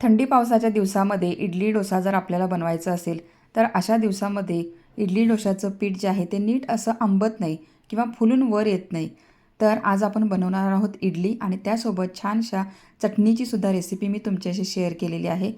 थंडी पावसाच्या दिवसामध्ये इडली डोसा जर आपल्याला बनवायचा असेल तर अशा दिवसामध्ये इडली डोशाचं पीठ जे आहे ते नीट असं आंबत नाही किंवा फुलून वर येत नाही. तर आज आपण बनवणार आहोत इडली आणि त्यासोबत छानशा चटणीची सुद्धा रेसिपी मी तुमच्याशी शेअर केलेली आहे.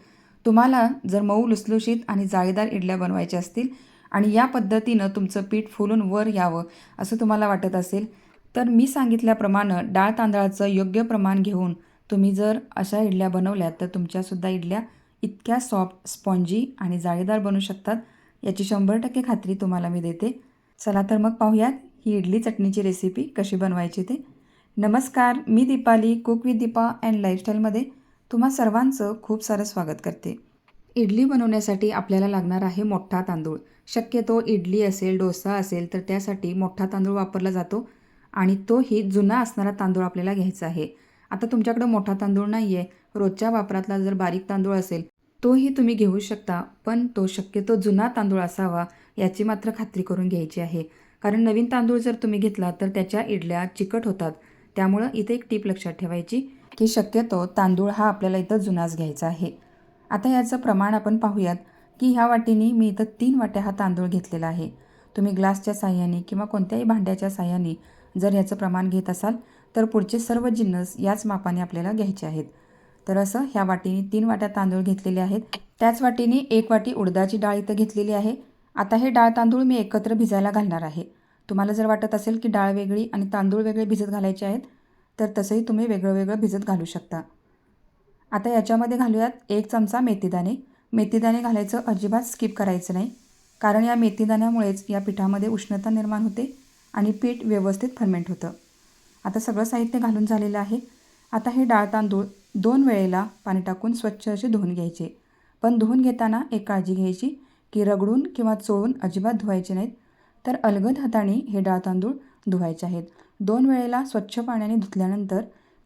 तुम्हाला जर मऊ लुसलुशीत आणि जाळीदार इडल्या बनवायच्या असतील आणि या पद्धतीनं तुमचं पीठ फुलून वर यावं असं तुम्हाला वाटत असेल तर मी सांगितल्याप्रमाणे डाळ तांदळाचं योग्य प्रमाण घेऊन तुम्ही जर अशा इडल्या बनवल्या तर तुमच्यासुद्धा इडल्या इतक्या सॉफ्ट स्पॉन्जी आणि जाळीदार बनू शकतात. याची शंभर टक्के खात्री तुम्हाला मी देते. चला तर मग पाहूयात ही इडली चटणीची रेसिपी कशी बनवायची ते. नमस्कार मी Deepali cook with Deepa and लाईफस्टाईलमध्ये तुम्हा सर्वांचं खूप सारं स्वागत करते. इडली बनवण्यासाठी आपल्याला लागणार आहे मोठा तांदूळ. शक्यतो इडली असेल डोसा असेल तर त्यासाठी मोठा तांदूळ वापरला जातो आणि तोही जुना असणारा तांदूळ आपल्याला घ्यायचा आहे. आता तुमच्याकडं मोठा तांदूळ नाही आहे रोजच्या वापरातला जर बारीक तांदूळ असेल तोही तुम्ही घेऊ शकता. पण तो शक्यतो जुना तांदूळ असावा याची मात्र खात्री करून घ्यायची आहे. कारण नवीन तांदूळ जर तुम्ही घेतला तर त्याच्या इडल्या चिकट होतात. त्यामुळं इथे एक टीप लक्षात ठेवायची की शक्यतो तांदूळ हा आपल्याला इथं जुनाच घ्यायचा आहे. आता याचं प्रमाण आपण पाहूयात की ह्या वाटीने मी इथं तीन वाट्या हा तांदूळ घेतलेला आहे. तुम्ही ग्लासच्या साह्याने किंवा कोणत्याही भांड्याच्या साह्याने जर याचं प्रमाण घेत असाल तर पुढचे सर्व जिन्नस याच मापाने आपल्याला घ्यायचे आहेत. तर असं ह्या वाटीने तीन वाट्या तांदूळ घेतलेले आहेत. त्याच वाटीने एक वाटी उडदाची डाळ इथं घेतलेली आहे. आता हे डाळ तांदूळ मी एकत्र भिजायला घालणार आहे. तुम्हाला जर वाटत असेल की डाळ वेगळी आणि तांदूळ वेगळे भिजत घालायचे आहेत तर तसंही तुम्ही वेगळं वेगळं भिजत घालू शकता. आता याच्यामध्ये घालूयात एक चमचा मेथीदाणे. मेथीदाणे घालायचं अजिबात स्किप करायचं नाही कारण या मेथीदाण्यामुळेच या पिठामध्ये उष्णता निर्माण होते आणि पीठ व्यवस्थित फर्मेंट होतं. आता सगळं साहित्य घालून झालेलं आहे. आता हे डाळ तांदूळ दोन वेळेला पाणी टाकून स्वच्छ असे धुवून घ्यायचे. पण धुवून घेताना एक काळजी घ्यायची की रगडून किंवा चोळून अजिबात धुवायचे नाहीत. तर अलगद हाताने हे डाळ तांदूळ धुवायचे आहेत. दोन वेळेला स्वच्छ पाण्याने धुतल्यानंतर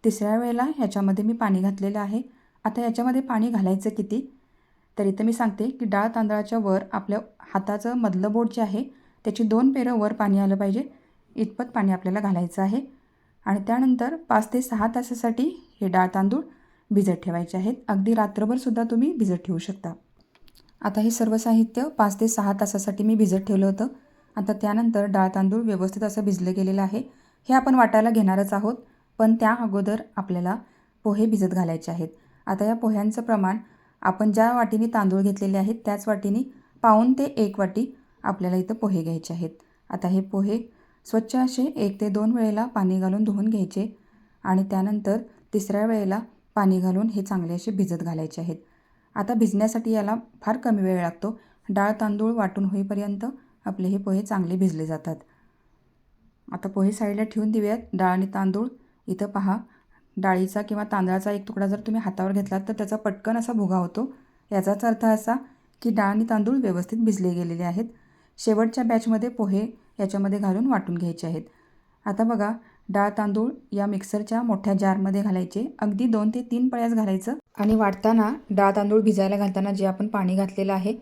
तिसऱ्या वेळेला ह्याच्यामध्ये मी पाणी घातलेलं आहे. आता याच्यामध्ये पाणी घालायचं किती? तर इथं मी सांगते की डाळ तांदळाच्या वर आपल्या हाताचं मधलं बोट जे आहे त्याची दोन पेरं वर पाणी आलं पाहिजे. इतपत पाणी आपल्याला घालायचं आहे. आणि त्यानंतर पाच ते सहा तासासाठी हे डाळ तांदूळ भिजत ठेवायचे आहेत. अगदी रात्रभरसुद्धा तुम्ही भिजत ठेवू शकता. आता हे सर्व साहित्य पाच ते सहा तासासाठी मी भिजत ठेवलं होतं. आता त्यानंतर डाळ तांदूळ व्यवस्थित असं भिजलं गेलेलं आहे. हे आपण वाटायला घेणारच आहोत पण त्या अगोदर आपल्याला पोहे भिजत घालायचे आहेत. आता या पोह्यांचं प्रमाण आपण ज्या वाटीने तांदूळ घेतलेले आहेत त्याच वाटीने पाऊन ते एक वाटी आपल्याला इथं पोहे घ्यायचे आहेत. आता हे पोहे स्वच्छ असे एक ते दोन वेळेला पाणी घालून धुवून घ्यायचे आणि त्यानंतर तिसऱ्या वेळेला पाणी घालून हे चांगले असे भिजत घालायचे आहेत. आता भिजण्यासाठी याला फार कमी वेळ लागतो. डाळ तांदूळ वाटून होईपर्यंत आपले हे पोहे चांगले भिजले जातात. आता पोहे साईडला ठेवून देऊयात. डाळ आणि तांदूळ इथं पहा. डाळीचा किंवा तांदळाचा एक तुकडा जर तुम्ही हातावर घेतलात तर त्याचा पटकन असा भुगा होतो. याचाच अर्थ असा की डाळ आणि तांदूळ व्यवस्थित भिजले गेलेले आहेत. शेवटच्या बॅचमध्ये पोहे याच्यामध्ये घालून वाटून घ्यायचे आहेत. आता बघा डाळ तांदूळ या मिक्सरच्या मोठ्या जारमध्ये घालायचे. अगदी दोन ते तीन पळ्यास घालायचं. आणि वाटताना डाळ तांदूळ भिजायला घालताना जे आपण पाणी घातलेलं आहे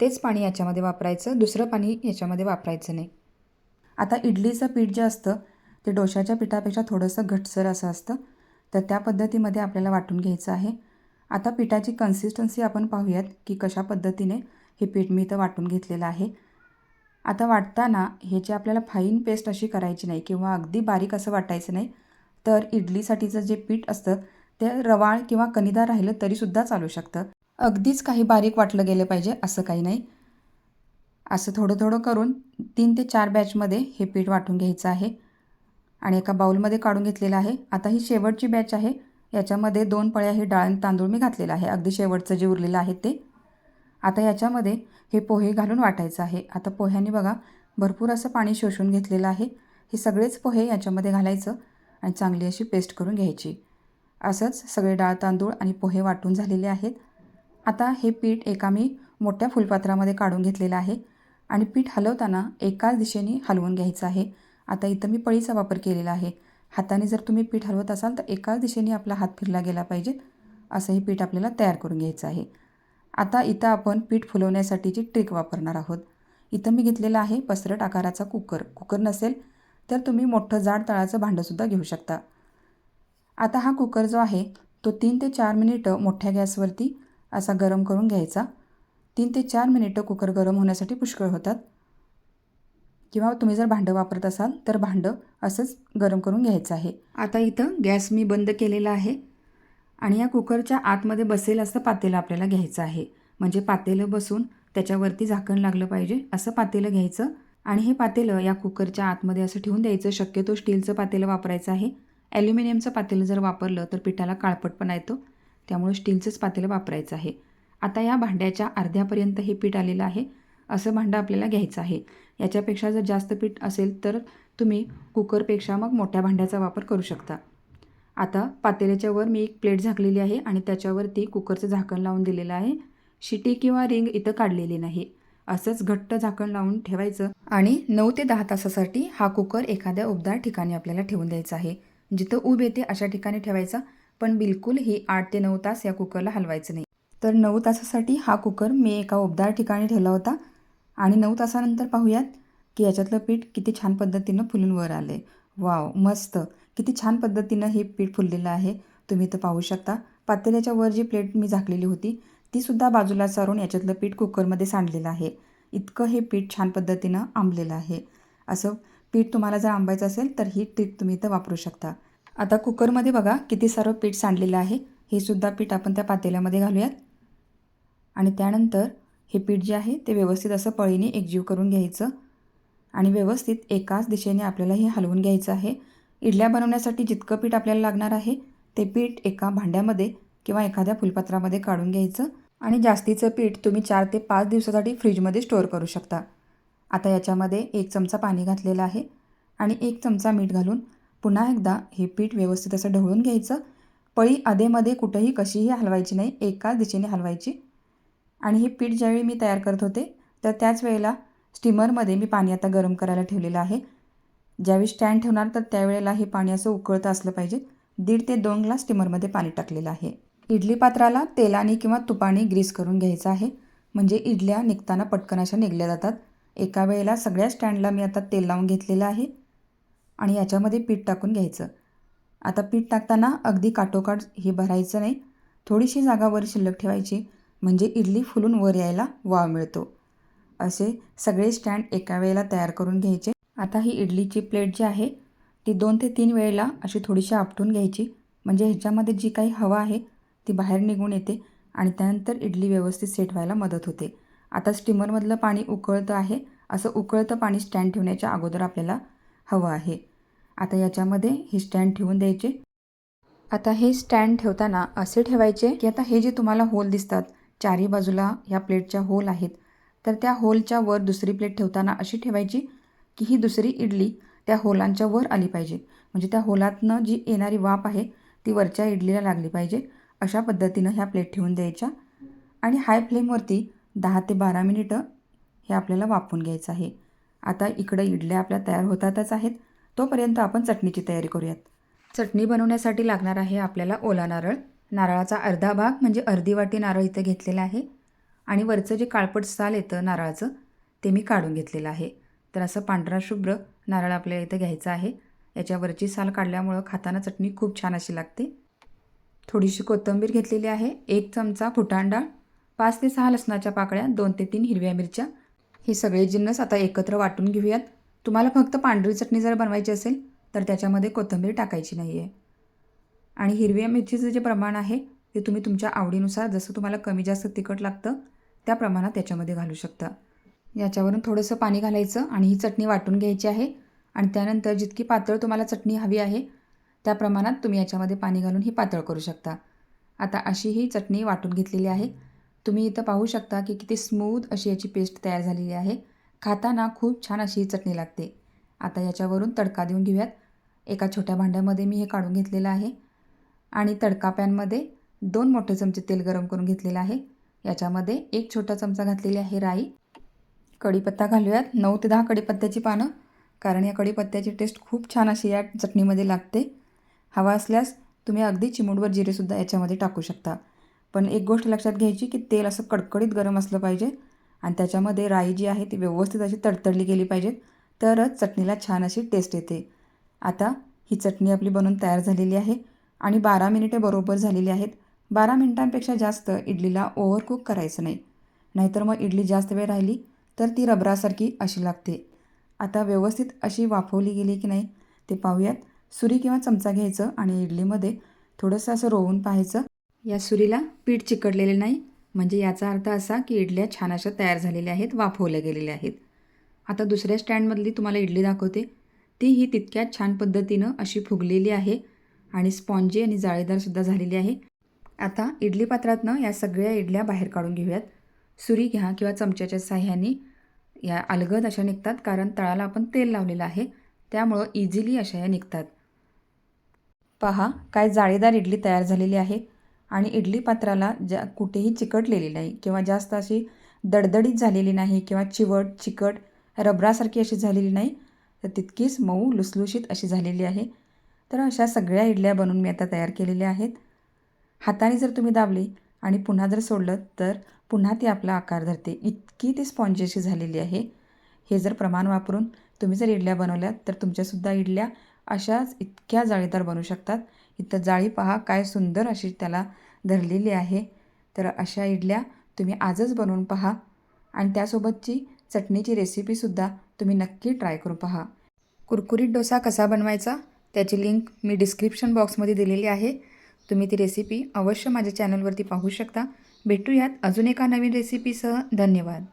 तेच पाणी याच्यामध्ये वापरायचं. दुसरं पाणी याच्यामध्ये वापरायचं नाही. आता इडलीचं पीठ जे असतं ते डोशाच्या पिठापेक्षा थोडंसं घटसर असं असतं. तर त्या पद्धतीमध्ये आपल्याला वाटून घ्यायचं आहे. आता पिठाची कन्सिस्टन्सी आपण पाहूयात की कशा पद्धतीने हे पीठ मी इथं वाटून घेतलेलं आहे. आता वाटताना ह्याची आपल्याला फाईन पेस्ट अशी करायची नाही किंवा अगदी बारीक असं वाटायचं नाही तर इडलीसाठीचं जे पीठ असतं ते रवाळ किंवा कणीदार राहिलं तरीसुद्धा चालू शकतं. अगदीच काही बारीक वाटलं गेलं पाहिजे असं काही नाही. असं थोडं थोडं करून तीन ते चार बॅचमध्ये हे पीठ वाटून घ्यायचं आहे. आणि एका बाऊलमध्ये काढून घेतलेलं आहे. आता ही शेवटची बॅच आहे. याच्यामध्ये दोन पळ्या हे डाळ तांदूळ मी घातलेलं आहे. अगदी शेवटचं जे उरलेलं आहे ते. आता याच्यामध्ये हे पोहे घालून वाटायचं आहे. आता पोह्याने बघा भरपूर असं पाणी शोषून घेतलेलं आहे. हे सगळेच पोहे याच्यामध्ये घालायचं आणि चांगली अशी पेस्ट करून घ्यायची. असंच सगळे डाळ तांदूळ आणि पोहे वाटून झालेले आहेत. आता हे पीठ एका मी मोठ्या फुलपात्रामध्ये काढून घेतलेलं आहे आणि पीठ हलवताना एकाच दिशेने हलवून घ्यायचं आहे. आता इथं मी पळीचा वापर केलेला आहे. हाताने जर तुम्ही पीठ हलवत असाल तर एकाच दिशेने आपला हात फिरला गेला पाहिजे. असं हे पीठ आपल्याला तयार करून घ्यायचं आहे. आता इथं आपण पीठ फुलवण्यासाठीची ट्रिक वापरणार आहोत. इथं मी घेतलेला आहे पसरट आकाराचा कुकर. कुकर नसेल तर तुम्ही मोठं जाड तळाचं भांडंसुद्धा घेऊ शकता. आता हा कुकर जो आहे तो तीन ते चार मिनिटं मोठ्या गॅसवरती असा गरम करून घ्यायचा. तीन ते चार मिनिटं कुकर गरम होण्यासाठी पुष्कळ होतात. किंवा तुम्ही जर भांडं वापरत असाल तर भांडं असंच गरम करून घ्यायचं आहे. आता इथं गॅस मी बंद केलेला आहे. आणि या कुकरच्या आतमध्ये बसेल असं पातेलं आपल्याला घ्यायचं आहे. म्हणजे पातेलं बसून त्याच्यावरती झाकण लागलं पाहिजे असं पातेलं घ्यायचं. आणि हे पातेलं या कुकरच्या आतमध्ये असं ठेवून द्यायचं. शक्यतो स्टीलचं पातेलं वापरायचं आहे. ॲल्युमिनियमचं पातेलं जर वापरलं तर पिठाला काळपटपणा येतो. त्यामुळे स्टीलचंच पातेलं वापरायचं आहे. आता या भांड्याच्या अर्ध्यापर्यंत हे पीठ आलेलं आहे. असं भांडं आपल्याला घ्यायचं आहे. याच्यापेक्षा जर जास्त पीठ असेल तर तुम्ही कुकरपेक्षा मग मोठ्या भांड्याचा वापर करू शकता. आता पातेल्याच्या वर मी एक प्लेट झाकलेली आहे आणि त्याच्यावरती कुकरचं झाकण लावून दिलेलं आहे. शिटी किंवा रिंग इथं काढलेली नाही. असंच घट्ट झाकण लावून ठेवायचं आणि नऊ ते दहा तासासाठी हा कुकर एखाद्या उबदार ठिकाणी आपल्याला ठेवून द्यायचा आहे. जिथं ऊब येते अशा ठिकाणी ठेवायचा पण बिलकुल ही आठ ते नऊ तास या कुकरला हलवायचं नाही. तर नऊ तासासाठी हा कुकर मी एका उबदार ठिकाणी ठेवला होता. आणि नऊ तासानंतर पाहूयात की याच्यातलं पीठ किती छान पद्धतीनं फुलून वर आलं आहे वाव मस्त. किती छान पद्धतीनं हे पीठ फुललेलं आहे. तुम्ही इथं पाहू शकता. पातेल्याच्या वर जी प्लेट मी झाकलेली होती तीसुद्धा बाजूला सारून याच्यातलं पीठ कुकरमध्ये सांडलेलं आहे. इतकं हे पीठ छान पद्धतीनं आंबलेलं आहे. असं पीठ तुम्हाला जर आंबायचं असेल तर ही ट्रिक तुम्ही इथं वापरू शकता. आता कुकरमध्ये बघा किती सारं पीठ सांडलेलं आहे. हे सुद्धा पीठ आपण त्या पातेल्यामध्ये घालूयात. आणि त्यानंतर हे पीठ जे आहे ते व्यवस्थित असं पळीने एकजीव करून घ्यायचं. आणि व्यवस्थित एकाच दिशेने आपल्याला हे हलवून घ्यायचं आहे. इडल्या बनवण्यासाठी जितकं पीठ आपल्याला लागणार आहे ते पीठ एका भांड्यामध्ये किंवा एखाद्या फुलपत्रामध्ये काढून घ्यायचं आणि जास्तीचं पीठ तुम्ही चार ते पाच दिवसासाठी फ्रीजमध्ये स्टोअर करू शकता. आता याच्यामध्ये एक चमचा पाणी घातलेलं आहे आणि एक चमचा मीठ घालून पुन्हा एकदा हे पीठ व्यवस्थित असं ढवळून घ्यायचं. पळी अधेमध्ये कुठंही कशीही हलवायची नाही एकाच दिशेने हलवायची. आणि हे पीठ ज्यावेळी मी तयार करत होते तर त्याच वेळेला स्टीमरमध्ये मी पाणी आता गरम करायला ठेवलेलं आहे. ज्यावेळी स्टँड ठेवणार तर त्यावेळेला हे पाणी असं उकळतं असलं पाहिजे. दीड ते दोन ग्लास स्टीमरमध्ये पाणी टाकलेलं आहे. इडली पात्राला तेलाने किंवा तुपाने ग्रीस करून घ्यायचं आहे. म्हणजे इडल्या निघताना पटकन अशा निघल्या जातात. एका वेळेला सगळ्या स्टँडला मी आता तेल लावून घेतलेलं आहे. आणि याच्यामध्ये पीठ टाकून घ्यायचं. आता पीठ टाकताना अगदी काटोकाट हे भरायचं नाही. थोडीशी जागा वर शिल्लक ठेवायची. म्हणजे इडली फुलून वर यायला वाव मिळतो. असे सगळे स्टँड एका वेळेला तयार करून घ्यायचे. आता ही इडलीची प्लेट जी आहे ती दोन ते तीन वेळेला अशी थोडीशी आपटून घ्यायची. म्हणजे ह्याच्यामध्ये जी काही हवा आहे ती बाहेर निघून येते आणि त्यानंतर इडली व्यवस्थित सेट व्हायला मदत होते. आता स्टीमरमधलं पाणी उकळतं आहे. असं उकळतं पाणी स्टँड ठेवण्याच्या अगोदर आपल्याला हवं आहे. आता याच्यामध्ये हे स्टँड ठेवून द्यायचे. आता हे स्टँड ठेवताना असे ठेवायचे की आता हे जे तुम्हाला होल दिसतात चारी बाजूला ह्या प्लेटच्या होल आहेत तर त्या होलच्या वर दुसरी प्लेट ठेवताना अशी ठेवायची की ही दुसरी इडली त्या होलांच्या वर आली पाहिजे. म्हणजे त्या होलातनं जी येणारी वाफ आहे ती वरच्या इडलीला लागली पाहिजे. अशा पद्धतीनं ह्या प्लेट ठेवून द्यायच्या. आणि हाय फ्लेमवरती दहा ते बारा मिनिटं हे आपल्याला वाफवून घ्यायचं आहे. आता इकडं इडल्या आपल्या तयार होतातच आहेत. तोपर्यंत आपण चटणीची तयारी करूयात. चटणी बनवण्यासाठी लागणार आहे आपल्याला ओला नारळ. नारळाचा अर्धा भाग म्हणजे अर्धी वाटी नारळ इथं घेतलेला आहे. आणि वरचं जे काळपट साल येतं नारळाचं ते मी काढून घेतलेलं आहे. तर असं पांढरा शुभ्र नारळ आपल्याला इथं घ्यायचं आहे. याच्यावरची साल काढल्यामुळं खाताना चटणी खूप छान अशी लागते. थोडीशी कोथिंबीर घेतलेली आहे. एक चमचा फुटाण डाळ पाच ते सहा लसणाच्या पाकळ्या दोन ते तीन हिरव्या मिरच्या. हे सगळे जिन्नस आता एकत्र वाटून घेऊयात. तुम्हाला फक्त पांढरी चटणी जर बनवायची असेल तर त्याच्यामध्ये कोथिंबीर टाकायची नाही आहे आणि हिरव्या मिरचीचं जे प्रमाण आहे ते तुम्ही तुमच्या आवडीनुसार जसं तुम्हाला कमी जास्त तिखट लागतं त्या प्रमाणात त्याच्यामध्ये घालू शकता. याच्यावरून थोडंसं पाणी घालायचं आणि ही चटणी वाटून घ्यायची आहे. आणि त्यानंतर जितकी पातळ तुम्हाला चटणी हवी आहे त्या प्रमाणात तुम्ही याच्यामध्ये पाणी घालून ही पातळ करू शकता. आता अशी ही चटणी वाटून घेतलेली आहे. तुम्ही इथं पाहू शकता की किती स्मूथ अशी याची पेस्ट तयार झालेली आहे. खाताना खूप छान अशी ही चटणी लागते. आता याच्यावरून तडका देऊन घेऊयात. एका छोट्या भांड्यामध्ये मी हे काढून घेतलेलं आहे. आणि तडका पॅनमध्ये दोन मोठे चमचे तेल गरम करून घेतलेलं आहे. याच्यामध्ये एक छोटा चमचा घातलेली आहे राई. कढीपत्ता घालूयात. नऊ ते दहा कढीपत्त्याची पानं. कारण या कढीपत्त्याची टेस्ट खूप छान अशी या चटणीमध्ये लागते. हवा असल्यास तुम्ही अगदी चिमूटभर जिरेसुद्धा याच्यामध्ये टाकू शकता. पण एक गोष्ट लक्षात घ्यायची की तेल असं कडकडीत गरम असलं पाहिजे. आणि त्याच्यामध्ये राई जी आहे ती व्यवस्थित अशी तडतडली गेली पाहिजे. तरच चटणीला छान अशी टेस्ट येते. आता ही चटणी आपली बनवून तयार झालेली आहे. आणि बारा मिनिटे बरोबर झालेली आहेत. बारा मिनटांपेक्षा जास्त इडलीला ओव्हरकुक करायचं नाही. नाहीतर मग इडली जास्त वेळ राहिली तर ती रबरासारखी अशी लागते. आता व्यवस्थित अशी वाफवली गेली की नाही ते पाहूयात. सुरी किंवा चमचा घ्यायचं आणि इडलीमध्ये थोडंसं असं रोवून पाहायचं. या सुरीला पीठ चिकटलेले नाही. म्हणजे याचा अर्थ असा की इडल्या छान अशा तयार झालेल्या आहेत वाफवल्या गेलेल्या आहेत. आता दुसऱ्या स्टँडमधली तुम्हाला इडली दाखवते. ती ही तितक्याच छान पद्धतीनं अशी फुगलेली आहे आणि स्पॉन्जी आणि जाळीदारसुद्धा झालेली आहे. आता इडली पात्रातनं या सगळ्या इडल्या बाहेर काढून घेऊयात. सुरी घ्या किंवा चमच्याच्या साह्याने. या अलगद अशा निघतात कारण तळाला आपण तेल लावलेलं आहे. त्यामुळं इझिली अशा या निघतात. पहा काय जाळीदार इडली तयार झालेली आहे. आणि इडली पात्राला ज्या कुठेही चिकटलेली नाही किंवा जास्त अशी दडदडीत झालेली नाही किंवा चिवट चिकट रबरासारखी अशी झालेली नाही तर तितकीच मऊ लुसलुशीत अशी झालेली आहे. तर अशा सगळ्या इडल्या बनवून मी आता तयार केलेल्या आहेत. हाताने जर तुम्ही दाबली आणि पुन्हा जर सोडलं तर पुन्हा ती आपला आकार धरते. इतकी ती स्पॉन्जेशी झालेली आहे. हे जर प्रमाण वापरून तुम्ही जर इडल्या बनवल्यात तर तुमच्यासुद्धा इडल्या अशाच इतक्या जाळीदार बनू शकतात. इथं जाळी पहा काय सुंदर अशी त्याला धरलेली आहे. तर अशा इडल्या तुम्ही आजच बनवून पहा आणि त्यासोबतची चटणीची रेसिपीसुद्धा तुम्ही नक्की ट्राय करून पहा. कुरकुरीत डोसा कसा बनवायचा त्याची लिंक मी डिस्क्रिप्शन बॉक्समध्ये दिलेली आहे. तुम्ही ती रेसिपी अवश्य माझ्या चॅनलवरती पाहू शकता. भेटूयात अजून एका नवीन रेसिपीसह धन्यवाद.